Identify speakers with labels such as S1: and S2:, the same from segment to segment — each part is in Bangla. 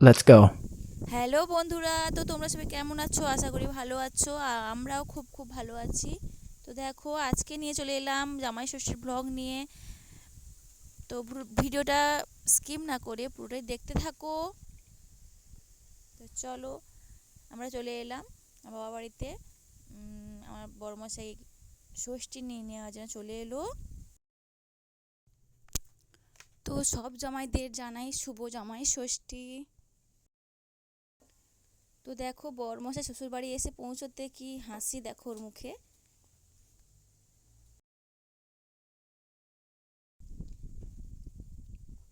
S1: Let's go.
S2: হ্যালো বন্ধুরা। তো তোমরা সবাই কেমন আছো? আশা করি ভালো আছো। আমরাও খুব খুব ভালো আছি। তো দেখো, আজকে নিয়ে চলে এলাম জামাই ষষ্ঠীর ব্লগ নিয়ে। তো ভিডিওটা স্কিপ না করে পুরোটাই দেখতে থাকো। তো চলো, আমরা চলে এলাম বাবা বাড়িতে। আমার বড়মশাই ষষ্ঠী নিয়ে নেওয়ার জন্য চলে এলো। তো সব জামাইদের জানাই শুভ জামাই ষষ্ঠী। তো দেখো বরমশাই শ্বশুর বাড়ি এসে পৌঁছতে কি হাসি দেখো ওর মুখে?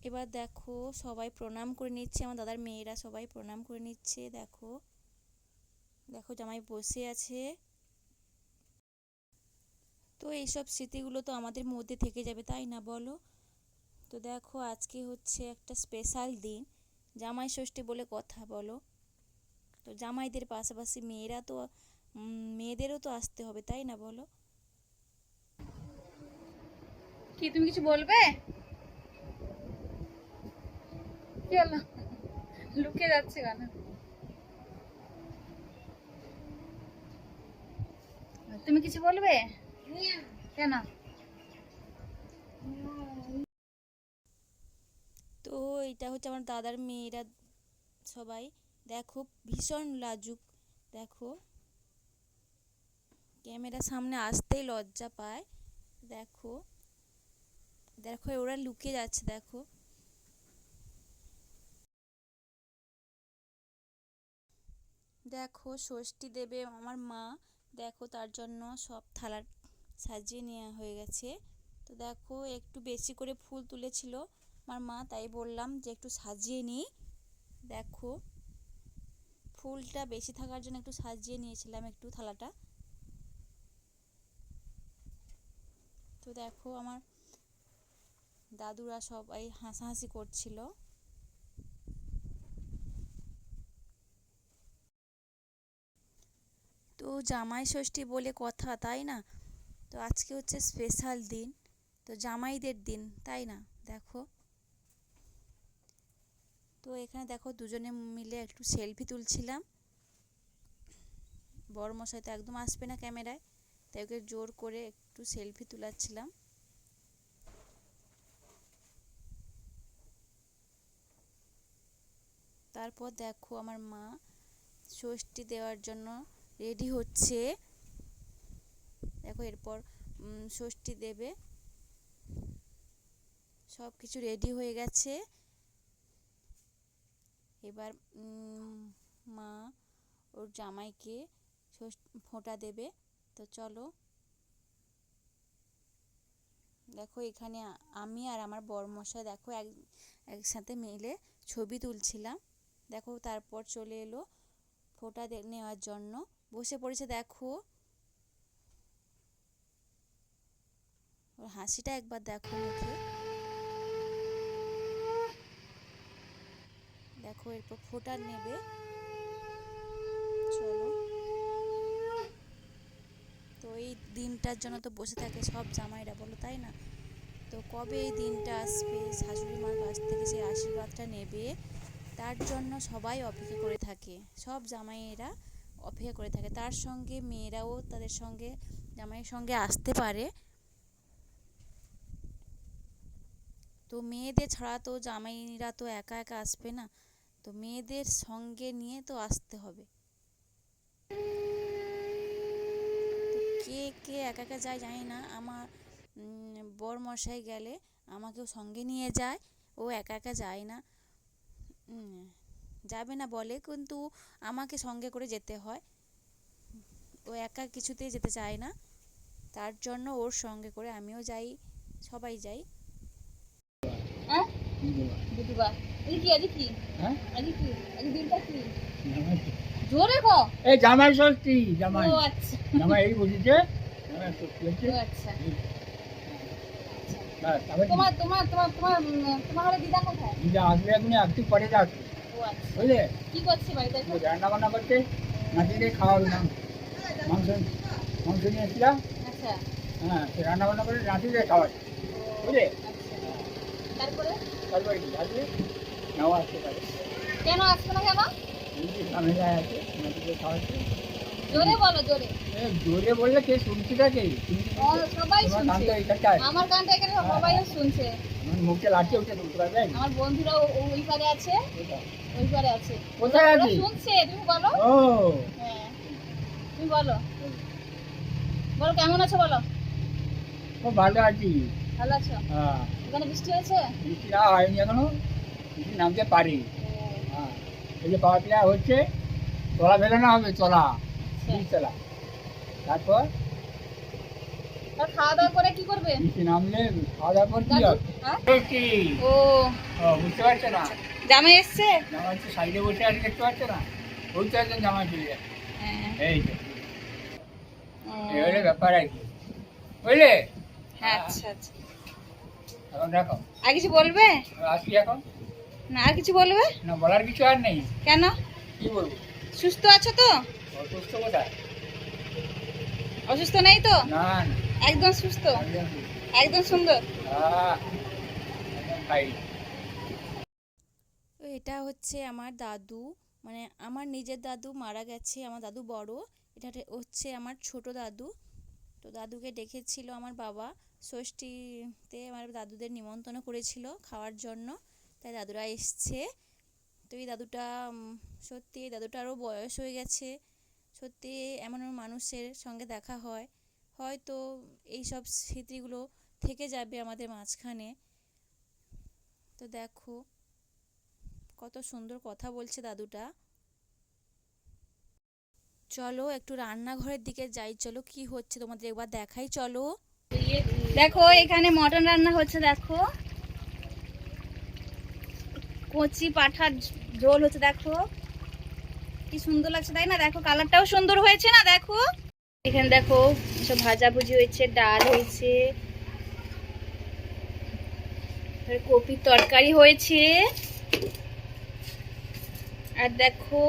S2: এবার দেখো সবাই প্রণাম করে নিচ্ছে, আমার দাদার মেয়েরা সবাই প্রণাম করে নিচ্ছে, দেখো। দেখো জামাই বসে আছে। তো এইসব স্মৃতিগুলো তো আমাদের মধ্যে থেকে যাবে, তাই না বলো? তো দেখো আজকে হচ্ছে একটা স্পেশাল দিন, জামাই ষষ্ঠী বলে কথা বলো। তো জামাইদের পাশাপাশি মেয়েরা তো মেয়েদেরও তো আসতে হবে তাই না বলো?
S3: কি তুমি কিছু বলবে? কি হলো? লুকিয়ে যাচ্ছে কেন? তুমি কিছু বলবে? কেন?
S2: তো এটা হচ্ছে আমার দাদার মেয়েরা সবাই। দেখো, ভীষণ লাজুক। দেখো ক্যামেরার সামনে আসতেই লজ্জা পায়। দেখো দেখো, ওরা লুকিয়ে যাচ্ছে, দেখো। দেখো, ষষ্ঠী দেবে আমার মা। দেখো, তার জন্য সব থালা সাজিয়ে নেওয়া হয়ে গেছে। তো দেখো, একটু বেশি করে ফুল তুলেছিল আমার মা, তাই বললাম যে একটু সাজিয়ে নিই। দেখো। ফুলটা বেশি থাকার জন্য একটু সাজিয়ে নিয়েছিলাম একটু থালাটা। তো দেখো আমার দাদুরা সবাই হাসাহাসি করছিল। তো জামাই ষষ্ঠী বলে কথা, তাই না? তো আজকে হচ্ছে স্পেশাল দিন, তো জামাইদের দিন, তাই না? দেখো। তো এখানে দেখো দুজনে মিলে একটু সেলফি তুলছিলাম। বড় মশাই তো একদম আসবে না ক্যামেরায়, তাই ওকে জোর করে একটু সেলফি তুলাচ্ছিলাম। তারপর দেখো আমার মা ষষ্ঠী দেওয়ার জন্য রেডি হচ্ছে। দেখো এরপর ষষ্ঠী দেবে। সব কিছু রেডি হয়ে গেছে। এবার মা ওর জামাইকে ফোঁটা দেবে। তো চলো। দেখো এখানে আমি আর আমার বড়মশাই দেখো এক, একসাথে মিলে ছবি তুলছিলাম। দেখো তারপর চলে এলো ফোঁটা নেওয়ার জন্য। বসে পড়েছে দেখো। ওর হাসিটা একবার দেখো মুখে। দেখো এরপর ফোঁটা নেবে। চলো। তো এই দিনটার জন্য তো বসে থাকে সব জামাইরা, বলো তাই না? তো কবে এই দিনটা আসবে? শাশুড়ি মার কাছ থেকে সেই আশীর্বাদটা নেবে। তার জন্য সবাই অপেক্ষা করে থাকে। সব জামাইয়েরা অপেক্ষা করে থাকে। তার সঙ্গে মেয়েরাও তাদের সঙ্গে, জামাইয়ের সঙ্গে আসতে পারে। তো মেয়েদের ছাড়া তো জামাইরা তো একা একা আসবে না। তো মেয়েদের সঙ্গে নিয়ে তো আসতে হবে। কে কে একা একা যায় জানি না। আমার বর মশাই গেলে আমাকেও সঙ্গে নিয়ে যায়। ও একা একা যায় না। যাবে না বলে, কিন্তু আমাকে সঙ্গে করে যেতে হয়। ও একা কিছুতেই যেতে চায় না। তার জন্য ওর সঙ্গে করে আমিও যাই, সবাই যাই।
S3: হ্যাঁ?
S4: হ্যাঁ?
S3: জোরে কো।
S4: এই জামাই ষষ্ঠী জামাই।
S3: ও আচ্ছা।
S4: জামাই এই বুঝেছে?
S3: ও আচ্ছা।
S4: ব্যাস, আবার
S3: তোমার তোমার তোমার তোমার তোমার দিদা কোথায়?
S4: দিদা আসবে এখন একটু পরে যাচ্ছে
S3: আচ্ছা।
S4: বুঝলে?
S3: কি করছে বাড়িতে?
S4: ও রান্না বান্না করতে নাতিদের খাওয়াবে মাংস মাংস নিয়ে এসছিলাম
S3: আচ্ছা।
S4: হ্যাঁ সে রান্না বান্না করে নাতিদের বুঝলে?
S3: আচ্ছা। তারপরে?
S4: তারপরে কি? আসবে নাও আসতে পারে।
S3: কেন আসবে না কেন?
S4: ঝামেলায় আছে মাটিকে খাওয়াচ্ছে
S3: জোরে বলো জোরে।
S4: জোরে বললে কে শুনছি কে তুমি
S3: সবাই শুনছে। আমার গানটা এখানে সবাই শুনছে।
S4: আমার মুখে লাঠি উঠে তুলতে পারবে?
S3: আমার বন্ধুরা ও- ও- ওই পারে আছে। ওই পারে আছে।
S4: কোথায়
S3: ওরা শুনছে তুমি বলো।
S4: ও।
S3: হ্যাঁ। তুমি বলো। বলো কেমন আছো বলো?
S4: খুব ভালো আছি।
S3: ভালো আছো?
S4: হ্যাঁ।
S3: এখানে বৃষ্টি হয়েছে?
S4: বৃষ্টি না হয়নি এখনও। নামতে পারি হ্যাঁ এই যে পাওয়া ক্লিয়ার হচ্ছে হবে চলা চলা তারপর?
S3: খাওয়া দাওয়া করে কি করবে?
S4: বৃষ্টি নামলে খাওয়া দাওয়ার পর কি হবে?
S3: হ্যাঁ? ও।
S4: ও, বুঝতে পারছ না?
S3: জামাই এসছে?
S4: জামা হচ্ছে সাইডে বসে আছে দেখতে পাচ্ছ না? ওই তো একজন জামা চলে যায়
S3: হ্যাঁ।
S4: এই তো এই হলে ব্যাপার আর কি। বুঝলে?
S3: হ্যাঁ আচ্ছা আচ্ছা।
S4: এখন দেখো।
S3: আর কিছু বলবে?
S4: আসি এখন?
S3: না আর কিছু বলবে?
S4: না বলার কিছু আর নেই।
S3: কেন?
S4: কি বলব?
S3: সুস্থ আছো তো?
S4: অসুস্থ কোথায়?
S3: অসুস্থ নেই তো?
S4: না
S3: একদম সুস্থ।
S4: একদম
S3: সুন্দর।
S2: এটা হচ্ছে আমার দাদু মানে আমার নিজের দাদু মারা গেছে আমার দাদু বড়। এটা হচ্ছে- হচ্ছে আমার ছোট দাদু। তো দাদুকে ডেকেছিল আমার বাবা। ষষ্ঠীতে আমার দাদুদের নিমন্ত্রণ করেছিল খাওয়ার জন্য। তাই দাদুরা এসছে। তো এই দাদুটা সত্যি এই দাদুটারও বয়স হয়ে গেছে। সত্যি এমন মানুষের সঙ্গে দেখা হয়। হয়তো এই সব স্মৃতিগুলো থেকে যাবে আমাদের মাঝখানে। তো দেখো, কত সুন্দর কথা বলছে দাদুটা। চলো একটু রান্নাঘরের দিকে যাই। চলো কি হচ্ছে তোমাদের একবার দেখাই। চলো।
S3: দেখো, এখানে মটন রান্না হচ্ছে, দেখো। কচি পাঠার ঝোল হচ্ছে, দেখো। কি সুন্দর লাগছে, তাই না? দেখো, কালারটাও সুন্দর হয়েছে না, দেখো? এখানে দেখো সব ভাজাভুজি হয়েছে, ডাল হয়েছে। কপির তরকারি হয়েছে। আর দেখো,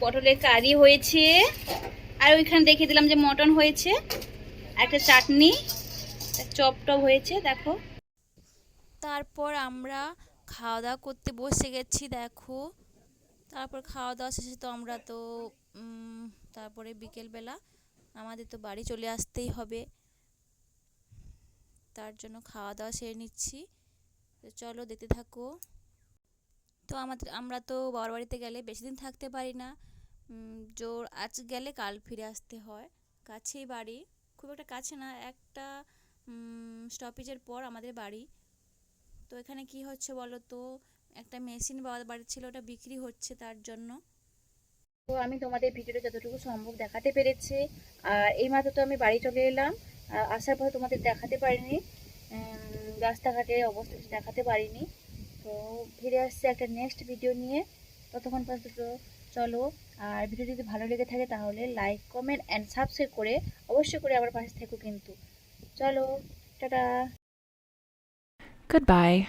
S3: পটলের কারি হয়েছে। আর ওইখানে দেখিয়ে দিলাম যে মটন হয়েছে, একটা চাটনি চপ টপ হয়েছে, দেখো।
S2: তারপর আমরা খাওয়া দাওয়া করতে বসে গেছি, দেখো। তারপর খাওয়া দাওয়া শেষে তো আমরা তো তারপরে বিকেলবেলা আমাদের তো বাড়ি চলে আসতেই হবে। তার জন্য খাওয়া দাওয়া সেরে নিচ্ছি। তো চলো দেখতে থাকো। তো আমাদের, আমরা তো বাবার বাড়িতে গেলে বেশি দিন থাকতে পারি না। জোর আজ গেলে কাল ফিরে আসতে হয়। কাছেই বাড়ি, খুব একটা কাছে না, একটা স্টপেজের পর আমাদের বাড়ি। তো এখানে কি হচ্ছে বলো তো একটা মেশিন বাবার বাড়ি ছিল, ওটা বিক্রি হচ্ছে তার জন্য।
S3: তো আমি তোমাদের ভিডিওটা যতটুকু সম্ভব দেখাতে পেরেছি। আর এইমাত্র তো আমি বাড়ি চলে এলাম। আসার পরে তোমাদের দেখাতে পারিনি। রাস্তাঘাটে অবস্থা কিছু দেখাতে পারিনি। তো ফিরে আসছে একটা নেক্সট ভিডিও নিয়ে। ততক্ষণ পর্যন্ত চলো। আর ভিডিও যদি ভালো লেগে থাকে তাহলে লাইক কমেন্ট অ্যান্ড সাবস্ক্রাইব করে অবশ্যই করে আমার পাশে থেকো কিন্তু। চলো, টাটা।
S1: Goodbye.